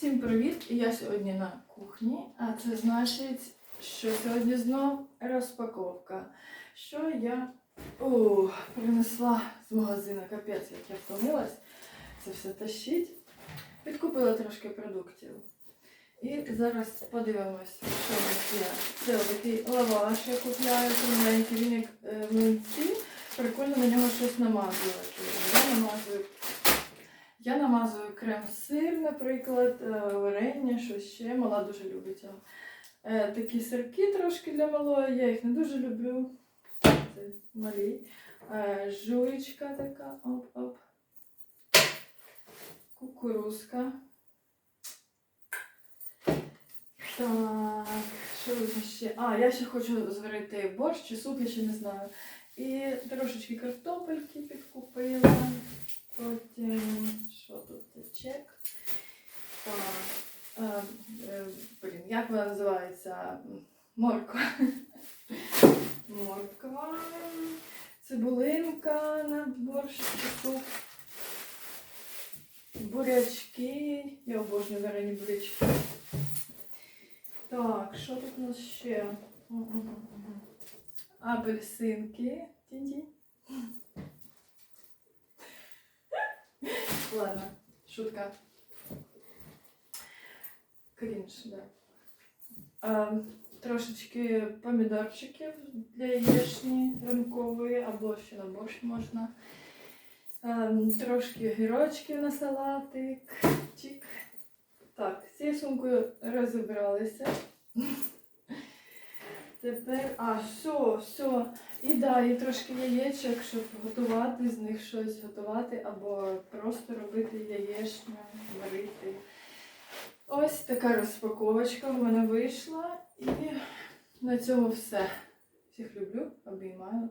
Всім привіт! Я сьогодні на кухні, а це значить, що сьогодні знов розпаковка. Що я О, принесла з магазину капець, як я втомилась це все тащить. Підкупила трошки продуктів. І зараз подивимось, що в нас є. Це такий лаваш, я купляю кругленький, він як е, млинці. Прикольно на нього щось намазувати. Я намазую я намазую крем-сир, наприклад, е, варення, що ще. Мала дуже любить його. Е, Такі сирки трошки для малої, я їх не дуже люблю. Це малі. Е, Жуєчка така, оп-оп. Кукурузка. Так, що ще? А, я ще хочу зварити борщ чи суп, я ще не знаю. І трошечки картопельки підкупила. Потім, що тут це чек? Так, е, е, блін, як вона називається? Морква. Морква. Цибулинка на борщ. Бурячки. Я обожнюю варені бурячки. Так, що тут у нас ще? Апельсинки. Ті-ті. Ладно, шутка. Крінж, да. А, трошечки помідорчиків для яєчні ранкової або ще на борщ можна. А, трошки гірочків на салатик. Чик. Так, з цією сумкою розібралися. Тепер, а, все, все. І да, і трошки яєчок, щоб готувати з них щось готувати, або просто робити яєчню, варити. Ось така розпаковочка в мене вийшла. І на цьому все. Всіх люблю, обіймаю.